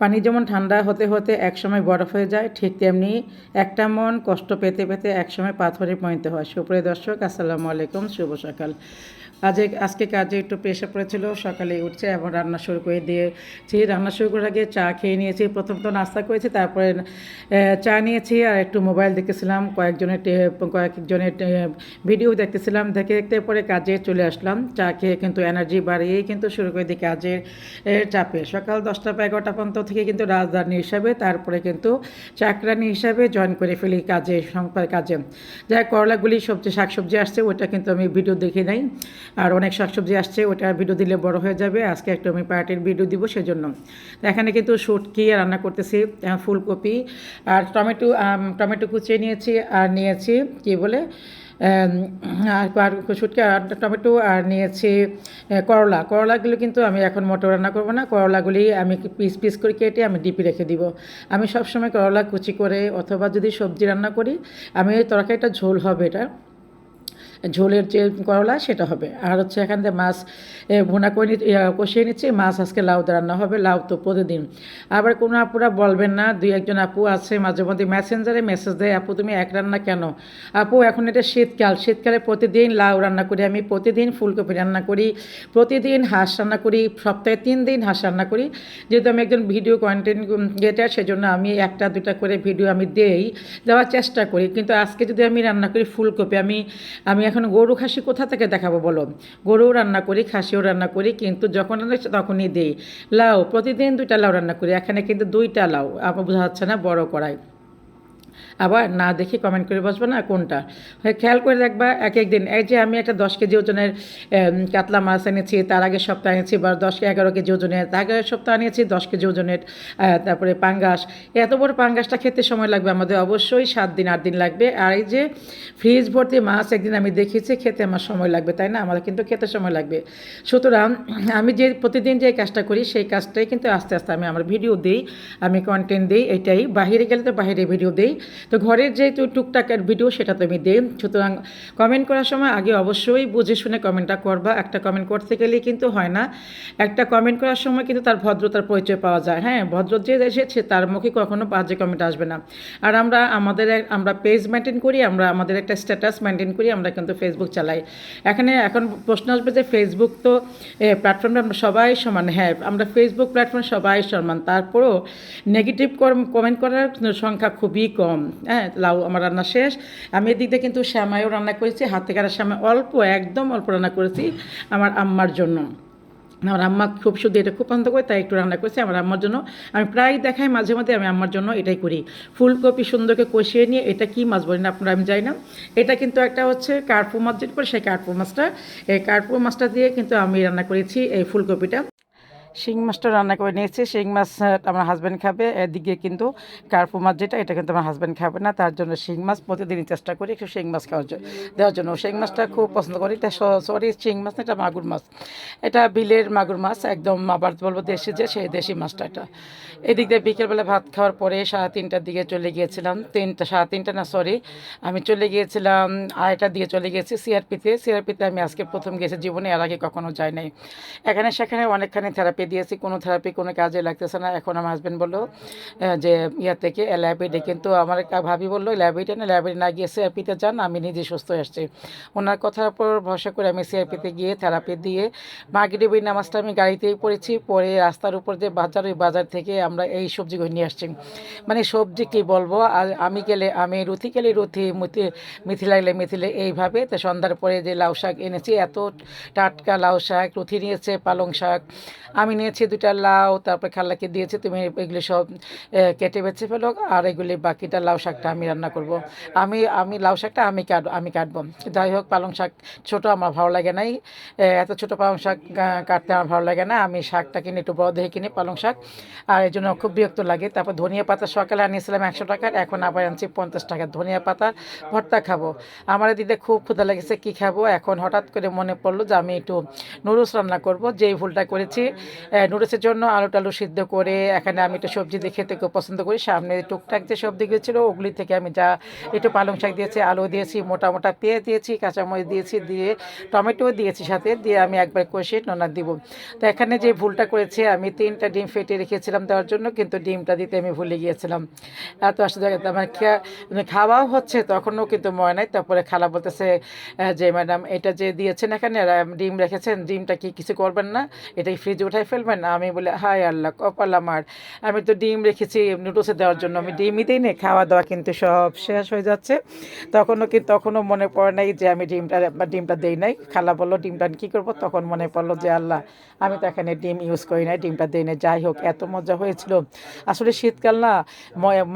পানি যেমন ঠান্ডা হতে হতে একসময় বরফ হয়ে যায়, ঠিক তেমনি একটা মন কষ্ট পেতে পেতে একসময় পাথরে পরিণত হয়। সুপ্রিয় দর্শক, আসসালামু আলাইকুম, শুভ সকাল। আজ আজকে কাজে একটু পেশা পড়েছিল, সকালে উঠছে এবং রান্না শুরু করে দিয়েছি। রান্না শুরু করার আগে চা খেয়ে নিয়েছি, প্রথম তো নাস্তা করেছি, তারপরে চা নিয়েছি আর একটু মোবাইল দেখেছিলাম কয়েকজনের কয়েকজনের ভিডিও দেখতেছিলাম, দেখে, দেখতে পরে কাজে চলে আসলাম। চা খেয়ে কিন্তু এনার্জি বাড়িয়েই কিন্তু শুরু করে দিই কাজের চাপে। সকাল দশটা বা এগারোটা পর্যন্ত থেকে কিন্তু রাজধানী হিসাবে, তারপরে কিন্তু চাকরানি হিসাবে জয়েন করে ফেলি কাজে সংখ্যার কাজে। যাই করলাগুলি সবজি, শাকসবজি আসছে ওটা কিন্তু আমি ভিডিও দেখি নাই। আর অনেক শাকসবজি আসছে, ওটা ভিডিও দিলে বড় হয়ে যাবে। আজকে একটু আমি পার্টির ভিডিও দিব সেজন্য। এখানে কিন্তু শুটকি রান্না করতেছি ফুলকপি। আর টমেটো টমেটো কুচিয়ে নিয়েছি, আর নিয়েছি, কি বলে? আর শুটকি আর টমেটো আর নিয়েছি করলা। করলাগুলো কিন্তু আমি এখন মোটো রান্না করব না। করলাগুলি আমি পিস পিস করে কেটে আমি ডিপি রেখে দিব। আমি সবসময় করলা কুচি করে অথবা যদি সবজি রান্না করি, আমি তরকারিটা ঝোল হবে এটা ঝোলের যে করলা, সেটা হবে। আর হচ্ছে এখান থেকে মাছ ভুনা করে কষিয়ে নিচ্ছি। মাছ আজকে লাউ দিয়ে রান্না হবে, লাউ তো প্রতিদিন। আবার কোনো আপুরা বলবেন না, দুই একজন আপু আছে মাঝে মধ্যে মেসেঞ্জারে মেসেজ দেয়, আপু, তুমি এক রান্না কেন? আপু, এখন এটা শীতকাল। শীতকালে প্রতিদিন লাউ রান্না করি। আমি প্রতিদিন ফুলকপি রান্না করি, প্রতিদিন হাঁস রান্না করি, সপ্তাহে তিন দিন হাঁস রান্না করি। যেহেতু আমি একজন ভিডিও কন্টেন্ট ক্রিয়েটার, সেজন্য আমি একটা দুটা করে ভিডিও আমি দেই, দেওয়ার চেষ্টা করি। কিন্তু আজকে যদি আমি রান্না করি ফুলকপি, আমি আমি এখন গরু খাসি কোথা থেকে দেখাবো বলো? গরুও রান্না করি, খাসিও রান্না করি, কিন্তু যখন তখনই দিই। লাউ, প্রতিদিন দুইটা লাউ রান্না করি, এখানে কিন্তু দুইটা লাউ, আমার বোঝা যাচ্ছে না বড় কড়াই। আবার না দেখে কমেন্ট করে বসবো না, কোনটা? খেয়াল করে দেখবা এক এক দিন। এই যে আমি একটা দশ কেজি ওজনের কাতলা মাছ এনেছি, তার আগের সপ্তাহ এনেছি, বা দশ এগারো কেজি ওজনের, তার আগের সপ্তাহ আনিয়েছি দশ কেজি ওজনের তারপরে পাঙ্গাস। এত বড় পাঙ্গাসটা খেতে সময় লাগবে আমাদের, অবশ্যই সাত দিন, আট দিন লাগবে। আর এই যে ফ্রিজ ভর্তি মাছ একদিন আমি দেখেছি খেতে আমার সময় লাগবে, তাই না? আমাদের কিন্তু খেতে সময় লাগবে। সুতরাং আমি যে প্রতিদিন যে কাজটা করি, সেই কাজটাই কিন্তু আস্তে আস্তে আমি আমার ভিডিও দিই, আমি কন্টেন্ট দিই, এটাই। বাহিরে গেলে তো বাহিরে ভিডিও দিই। তো ঘরের যে টু- টুকটাকের ভিডিও সেটা তো আমি সুতরাং কমেন্ট করার সময় আগে অবশ্যই বুঝে শুনে কমেন্টটা করবা। একটা কমেন্ট করতে গেলেই কিন্তু হয় না। একটা কমেন্ট করার সময় কিন্তু তার ভদ্রতার পরিচয় পাওয়া যায়। হ্যাঁ ভদ্র যে এসেছে তার মুখে কখনো বাজে কমেন্ট আসবে না। আর আমরা আমাদের আমরা পেজ মেনটেন করি, আমরা আমাদের একটা স্ট্যাটাস মেনটেন করি, আমরা কিন্তু ফেসবুক চালাই। এখানে এখন প্রশ্ন আসবে যে ফেসবুক তো প্ল্যাটফর্মটা আমরা সবাই সমান। হ্যাঁ আমরা ফেসবুক প্ল্যাটফর্ম সবাই সমান। তারপরেও নেগেটিভ কমেন্ট করার সংখ্যা খুবই কম। হ্যাঁ লাউ আমার রান্না শেষ। আমি এদিক দিয়ে কিন্তু শ্যামাইও রান্না করেছি, হাতে কাটা শ্যামাই অল্প, একদম অল্প রান্না করেছি আমার আম্মার জন্য। আমার আম্মা খুব শুধু এটা খুব পছন্দ করে, তাই একটু রান্না করেছি আমার আম্মার জন্য। আমি প্রায় দেখাই মাঝে মাঝে আমি আম্মার জন্য এটাই করি। ফুলকপি সুন্দরকে কষিয়ে নিয়ে এটা কি মাছ বলি না আপনারা আমি যাই না। এটা কিন্তু একটা হচ্ছে কার্পু মাছ যেটা করে সেই কার্পু মাছটা। এই কার্পু মাছটা দিয়ে কিন্তু আমি রান্না করেছি এই ফুলকপিটা। শিং মাছটা রান্না করে নিয়েছি। শিং মাছ আমার হাজব্যান্ড খাবে। এদিকে কিন্তু কার্পু মাছ যেটা, এটা কিন্তু আমার হাজব্যান্ড খাবে না। তার জন্য শিং মাছ প্রতিদিনই চেষ্টা করি একটু শিং মাছ খাওয়ার জন্য। দেওয়ার জন্য শিং মাছটা খুব পছন্দ করি। এটা সরি শিং মাছ না, এটা মাগুর মাছ। এটা বিলের মাগুর মাছ। একদম আবার বলব দেশি যে, সেই দেশি মাছটা এটা। এদিক দিয়ে বিকেলবেলা ভাত খাওয়ার পরে সাড়ে তিনটার দিকে চলে গিয়েছিলাম। তিনটা, সাড়ে তিনটা না সরি আমি চলে গিয়েছিলাম আড়াইটার দিকে চলে গিয়েছি সিআরপিতে। সিআরপিতে আমি আজকে প্রথম গেছি জীবনে এর আগে কখনো যাই নাই। এখানে সেখানে অনেকখানি থেরাপি দিয়েছি কোনো থেরাপি কোনো কাজে লাগতেছে না। এখন আমার হাজব্যান্ড বলল যে ইয়া থেকে ল্যাবরেটরি কিন্তু আমার ভাবি বলল ল্যাবরেটরি না ল্যাবরেটরি না গিয়ে সিআরপিতে যান, আমি নিজে সুস্থ আসছি। ওনার কথার উপর ভরসা করে আমি সিআরপিতে গিয়ে থেরাপি দিয়ে মাগরিবের নামাজটা আমি গাড়িতেই পড়েছি। পরে রাস্তার উপর যে বাজার, ওই বাজার থেকে আমরা এই সবজিগুলো নিয়ে আসছি। মানে সবজি কি বলব? আর আমি গেলে, আমি রুথি গেলে রুথি মুথি মিথিলা গেলে মিথিলে, এইভাবে। তো সন্ধ্যার পরে যে লাউ শাক এনেছি, এত টাটকা লাউ শাক রুথি নিয়েছে, পালং শাক। আমি নিয়েছি দুটা লাউ, তারপরে খাল্লাকে দিয়েছি, তুমি এগুলি সব কেটে বেছে ফেলো, আর এগুলি বাকিটা লাউ শাকটা আমি রান্না করব। আমি আমি লাউ শাকটা আমি কাট, আমি কাটবো। যাই হোক, পালং শাক ছোট আমার ভালো লাগে নাই। এত ছোট পালং শাক কাটতে আমার ভালো লাগে না। আমি শাকটা কিনে একটু বড় দেখে কিনি পালং শাক। আর এই জন্য খুব বিরক্ত লাগে। তারপর ধনিয়া পাতা সকালে আনিয়েছিলাম একশো টাকার, এখন আবার আনছি পঞ্চাশ টাকার ধনিয়া পাতার ভর্তা খাব। আমার দিদি খুব ক্ষুধা লেগেছে, কী খাব? এখন হঠাৎ করে মনে পড়ল যে আমি একটু নুডলস রান্না করব। যেই ভুলটা করেছি নুডলসের জন্য আলু টালু সিদ্ধ করে এখানে আমি একটু সবজি দিয়ে খেতে খুব পছন্দ করি। সামনে টুকটাক যে সবজি ছিল ওগুলি থেকে আমি যা একটু পালং শাক দিয়েছি, আলু দিয়েছি, মোটা মোটা পেঁয়াজ দিয়েছি, কাঁচামরিচ দিয়েছি, দিয়ে টমেটো দিয়েছি সাথে, দিয়ে আমি একবার কষে নোনা দিব। তো এখানে যে ভুলটা করেছি, আমি তিনটা ডিম ফেটে রেখেছিলাম দেওয়ার জন্য, কিন্তু ডিমটা দিতে আমি ভুলে গিয়েছিলাম। এত আসলে আমার মানে খাওয়াও হচ্ছে, তখনও কিন্তু মনে নাই। তারপরে খালা বলতেছে যে ম্যাডাম, এটা যে দিয়েছেন এখানে ডিম রেখেছেন, ডিমটা কি কিছু করবেন না? এটাই ফ্রিজে উঠাই ফেলবেন আমি বলে হাই আল্লাহ, কপাল আমার। আমি তো ডিম রেখেছি নুডলসে দেওয়ার জন্য। আমি ডিমই দিই না খাওয়া দাওয়া কিন্তু সব শেষ হয়ে যাচ্ছে। তখনও কি, তখনও মনে পড়ে নাই যে আমি ডিমটা ডিমটা দেই নাই। খালা বলল, ডিমটা কী করব? তখন মনে পড়ল যে, আল্লাহ, আমি তো এখানে ডিম ইউজ করি নাই, ডিমটা দিই না যাই হোক, এত মজা হয়েছিল। আসলে শীতকাল না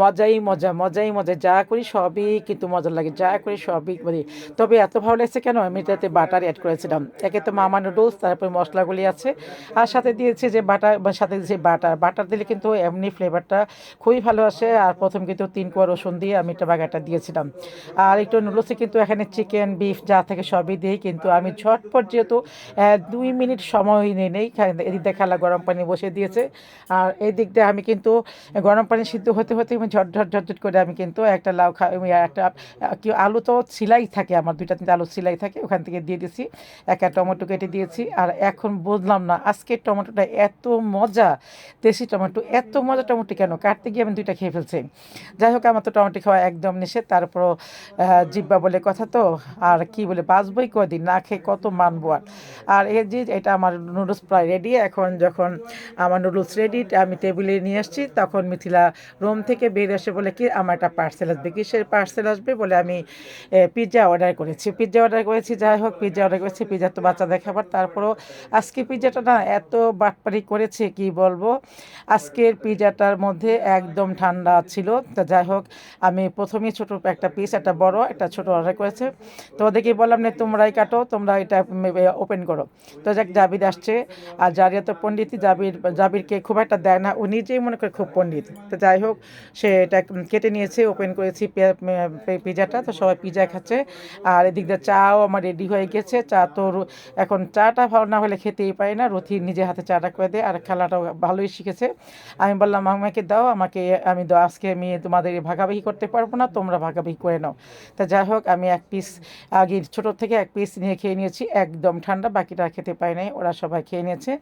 মজাই মজা মজাই মজা। যা করি সবই কিন্তু মজা লাগে, যা করি সবই করি। তবে এত ভালো লাগছে কেন? আমি তাতে বাটার অ্যাড করেছিলাম। একে তো মামা নুডলস তারপরে মশলাগুলি আছে। আর সাথে দিয়েছি যে বাটার সাথে দিয়েছি বাটার বাটার দিলে কিন্তু এমনি ফ্লেভারটা খুবই ভালো আসে। আর প্রথম কিন্তু তিন কোয়া রসুন দিয়ে আমি একটা বাগাটা দিয়েছিলাম। আর একটু নুডলসে কিন্তু এখানে চিকেন বিফ যা থেকে সবই দিই, কিন্তু আমি ঝটপট যেহেতু দুই মিনিট সময় নিয়ে নেই এদিক দিয়ে খালা গরম পানি বসে দিয়েছে। আর এই দিক দিয়ে আমি কিন্তু গরম পানি সিদ্ধ হতে হতে আমি ঝট ঝট ঝট ঝট করে আমি কিন্তু একটা লাউ খা একটা, কি আলু তো সিলাই থাকে আমার, দুইটা তিনটা আলু সিলাই থাকে, ওখান থেকে দিয়ে দিয়েছি। একটা টমেটো কেটে দিয়েছি। আর এখন বুঝলাম না আজকের টমেটোটা এত মজা দেশি টমেটো এত মজা টমেটো কেন? কাটতে গিয়ে আমি দুইটা খেয়ে ফেলছি। যাই হোক আমার তো টমেটো খাওয়া একদম নিষেধ। তারপরও আহ, জিব্বা বলে কথা তো আর কি বলে বাঁচবই কদিন না খেয়ে কত মানবো আর? আর এই যে এটা আমার নুডলস প্রায় রেডি এখন যখন আমার নুডলস রেডি আমি টেবিলে নিয়ে আসছি তখন মিথিলা রুম থেকে বের এসে বলে কি আমার একটা পার্সেল আসবে? কিসের পার্সেল আসবে? বলে আমি পিৎজা অর্ডার করেছি। পিৎজা অর্ডার করেছি? যাই হোক পিৎজা অর্ডার করেছি। পিৎজা তো বাচ্চাদের খাবার। তারপরও আজকে পিৎজাটা না এত বাটপারি করেছে, কি বলব? আজকের পিৎজাটার মধ্যে একদম ঠান্ডা ছিল। তা যাই হোক, আমি প্রথমেই ছোট একটা পিস একটা বড়, একটা ছোট অর্ডার করেছে। তো ওদেরকে বললাম না তোমরাই কাটো, তোমরা এটা ওপেন করো। তো যাক, জাবির আসছে। আর জারিয়া তো পণ্ডিতই জাবির, জাবিরকে খুব একটা দেয় না, ও নিজেই মনে করে খুব পণ্ডিত। তো যাই হোক, সে এটা কেটে নিয়েছে ওপেন করেছি পিজাটা। তো সবাই পিজা খাচ্ছে। আর এদিক দিয়ে চাও আমার রেডি হয়ে গেছে। চা তো এখন চাটা ভালো না হলে খেতেই পারি না। রথি নিজে হাতে চাটা করে দেয়, আর খেলাটাও ভালোই শিখেছে। আমি বললাম আমাকে দাও, আমাকে, আমি দাও আজকে আমি তোমাদের ভাগাভাগি করতে পারব না, তোমরা ভাগাভাগি করে নাও। তা যাই হোক, আমি এক পিস আগে ছোটো থেকে এক পিস নিয়ে খেয়ে নিয়েছি, একদম ঠান্ডা, বাকিটা খেতে পাই নাই, ওরা সবাই খেয়ে নিয়েছে।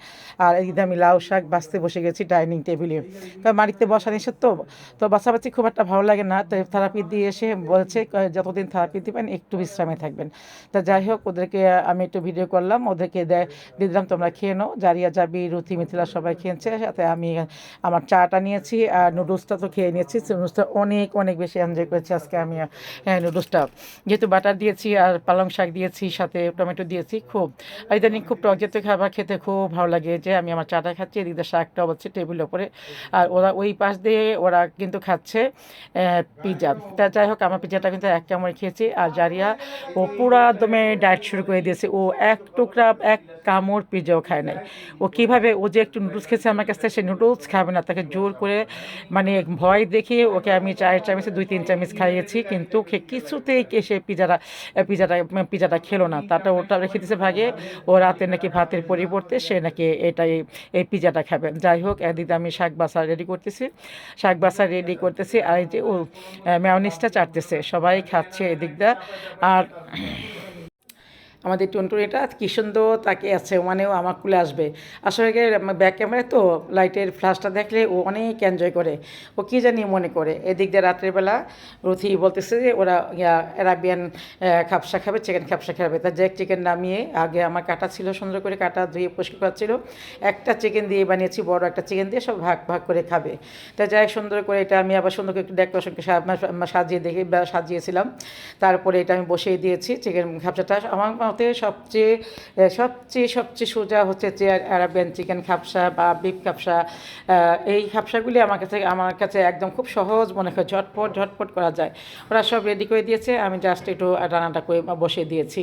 আর এদিকে আমি লাউ শাক বাঁচতে বসে গেছি ডাইনিং টেবিলে। কারণ বাড়িতে বসা নিষেধ তো তো বাচ্চাবাচ্চি খুব একটা ভালো লাগে না, তো থেরাপি দিয়ে এসে বলছে, যতদিন থেরাপি দিবেন, একটু বিশ্রামে থাকবেন। তা যাই হোক, ওদেরকে, আমি একটু ভিডিও করলাম, ওদেরকে দিলাম, তোমরা খেয়ে নাও, জারিয়া যাবি রুথি মিথিলা সবাই খেয়েছে, সাথে আমি আমার চাটা নিয়েছি, আর নুডলসটা তো খেয়ে নিয়েছি, নুডলসটা অনেক অনেক বেশি এনজয় করেছি আজকে আমি নুডলসটা। যেহেতু বাটার দিয়েছি আর পালং শাক দিয়েছি, সাথে টমেটো দিয়েছি, খুব, আর ইদানিং খুব টক জাতীয় খাবার খেতে খুব ভালো লাগে যে আমি আমার চাটা খাচ্ছি, এদিকে শাকটা হচ্ছে টেবিলের ওপরে, আর ওরা ওই পাশ দিয়ে ওরা কিন্তু খাচ্ছে পিৎজা তা যাই হোক, আমার পিৎজাটা কিন্তু এক কামড়ে খেয়েছি, আর জারিয়া, ও পুরা দমে ডায়েট শুরু করে দিয়েছে, ও এক টুকরা, এক কামড় পিৎজাও খায় নাই। ও কীভাবে ও যে একটু নুডলস খেয়েছে আমার কাছ থেকে, সে নুডলস খাবে না। তাকে জোর করে মানে ভয় দেখিয়ে ওকে আমি চায়ের চামচে, দুই তিন চামচ খাইয়েছি। কিন্তু কিছুতেই কে সে পিজাটা পিজাটা পিজাটা খেলো না। তাটা ওটা রেখে দিয়েছে ভাগে। ও রাতে নাকি ভাতের পরিবর্তে সে নাকি এটাই, এই পিজাটা খাবে। যাই হোক একদিকে আমি শাক বাসা রেডি করতেছি। শাক বাসা রেডি করতেছি। আর এই যে ও ম্যাওনিসটা চাটতেছে। সবাই খাচ্ছে এদিকটা আর আমাদের টুনটুনিটা কি সুন্দর তাকে আছে মানেও আমার কুলে আসবে। আসলে ব্যাক ক্যামেরায় তো লাইটের ফ্ল্যাশটা দেখলে ও অনেক এনজয় করে। ও কী জানি মনে করে। এদিক দিয়ে রাত্রেবেলা রথি বলতেছে যে ওরা অ্যারাবিয়ান খাপসা খাবে চিকেন খাপসা খাবে। তা যে চিকেন নামিয়ে আগে আমার কাটা ছিল, সুন্দর করে কাটা ধুয়ে পরিষ্কার করা ছিল। একটা চিকেন দিয়ে বানিয়েছি, বড় একটা চিকেন দিয়ে সব ভাগ ভাগ করে খাবে। তা যাই সুন্দর করে এটা আমি আবার সুন্দর করে ডেকোরেশনকে সাজিয়ে দেখে সাজিয়েছিলাম। তারপরে এটা আমি বসিয়ে দিয়েছি চিকেন খাপসাটা। আমার মতে সবচেয়ে সবচেয়ে সবচেয়ে সোজা হচ্ছে যে অ্যারাবিয়ান চিকেন খাপসা বা বিফ খাপসা এই খাপসাগুলি আমার কাছে আমার কাছে একদম খুব সহজ মনে হয়, ঝটপট ঝটপট করা যায়। ওরা সব রেডি করে দিয়েছে, আমি জাস্ট একটু রান্নাটা করে বসিয়ে দিয়েছি।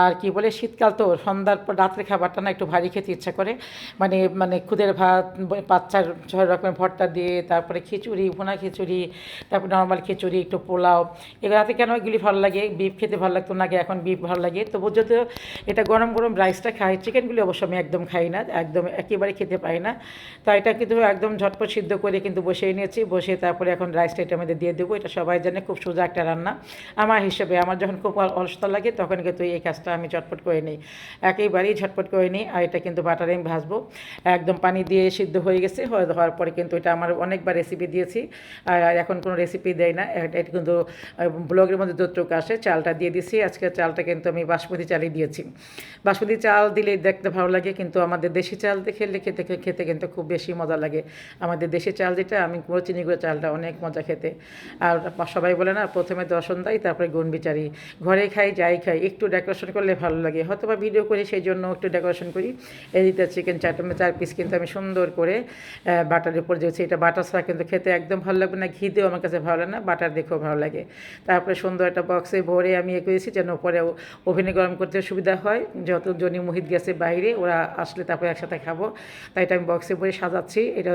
আর কি বলে, শীতকাল তো, সন্ধ্যার পর রাত্রে খাবারটা না একটু ভারী খেতে ইচ্ছা করে। মানে মানে খুদের ভাত বাচ্চার ছয় রকমের ভর্তা দিয়ে, তারপরে খিচুড়ি, ভুনা খিচুড়ি, তারপর নর্মাল খিচুড়ি, একটু পোলাও। এগুলাতে কেন এগুলি ভালো লাগে? বিফ খেতে ভালো লাগতো না আগে এখন বিফ ভালো লাগে? তবু যদিও এটা গরম গরম রাইসটা খাই চিকেনগুলি অবশ্য আমি একদম খাই না, একদম একেবারে খেতে পাই না। তো এটা কিন্তু একদম ঝটপট সিদ্ধ করে কিন্তু বসিয়ে নিয়েছি বসে তারপরে এখন রাইসটা এটা মধ্যে দিয়ে দেবো। এটা সবাই জানে, খুব সোজা একটা রান্না। আমার হিসেবে আমার যখন খুব অল- অলসতা লাগে, তখন কিন্তু এই কাজটা আমি ঝটপট করে নিই। একেবারেই ঝটপট করে নিই, আর এটা কিন্তু বাটারে আমি ভাজবো। একদম পানি দিয়ে সিদ্ধ হয়ে গেছে হওয়ার পরে কিন্তু এটা আমার অনেকবার রেসিপি দিয়েছি, আর এখন কোনো রেসিপি দেয় না। এটা কিন্তু ব্লগের মধ্যে যতটুকু আসে, চালটা দিয়ে দিছি। আজকে চালটা কিন্তু আমি বাসমতি চালই দিয়েছি। বাসমতি চাল দিলে দেখতে ভালো লাগে, কিন্তু আমাদের দেশি চাল খেলে খেতে খেতে কিন্তু খুব বেশি মজা লাগে। আমাদের দেশি চাল যেটা, আমি গুঁড়ো, চিনি গুঁড়ো চালটা অনেক মজা খেতে। আর সবাই বলে না, প্রথমে দর্শন দেয় তারপরে গুণ বিচারি ঘরে খাই, যাই খাই, একটু ডেকোরেশন করলে ভালো লাগে। হয়তো বা ভিডিও করি, সেই জন্য একটু ডেকোরেশন করি। এদিকে চিকেন চার চার পিস কিন্তু আমি সুন্দর করে বাটার উপর দিয়েছি। এটা বাটার ছাড়া কিন্তু খেতে একদম ভালো লাগবে না, ঘি দিয়েও আমার কাছে ভালো লাগে না, বাটার দেখেও ভালো লাগে। তারপরে সুন্দর একটা বক্সে ভরে আমি এ করেছি যেন উপরে ওভেনে গরম করতে সুবিধা হয়। যত জনি মুহিত গেছে বাইরে, ওরা আসলে তারপরে একসাথে খাব। তাই এটা আমি বক্সে ভরে সাজাচ্ছি। এটা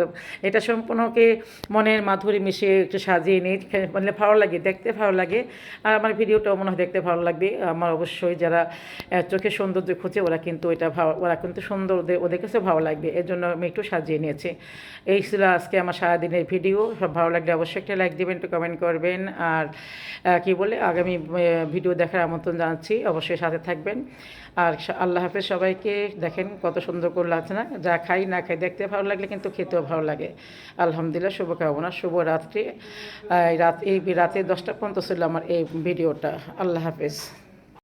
এটা সম্পূর্ণকে মনের মাধুরী মিশিয়ে একটু সাজিয়ে নিই। মানে ভালো লাগে, দেখতে ভালো লাগে। আর আমার ভিডিওটাও মনে হয় দেখতে ভালো লাগবে। আমার অবশ্যই যারা চোখের সৌন্দর্য খুঁজে, ওরা কিন্তু এটা ভালো, ওরা কিন্তু সুন্দর ওদের ওদের কাছে ভালো লাগবে। এর জন্য আমি একটু সাজিয়ে নিয়েছি। এই ছিল আজকে আমার সারাদিনের ভিডিও। সব ভালো লাগলে অবশ্যই একটা লাইক দেবেন, একটু কমেন্ট করবেন। আর কি বলে, আগামী ভিডিও দেখার আমন্ত্রণ জানাচ্ছি। অবশ্যই সাথে থাকবেন। আর আল্লাহ হাফেজ সবাইকে দেখেন কত সুন্দর করে আছে না? যা খাই না খাই দেখতে ভালো লাগলে কিন্তু খেতেও ভালো লাগে। আলহামদুলিল্লাহ, শুভকামনা শুভরাত্রি রাত্রি। রাত এই রাতে দশটা পর্যন্ত ছিল আমার এই ভিডিওটা। আল্লাহ হাফেজ।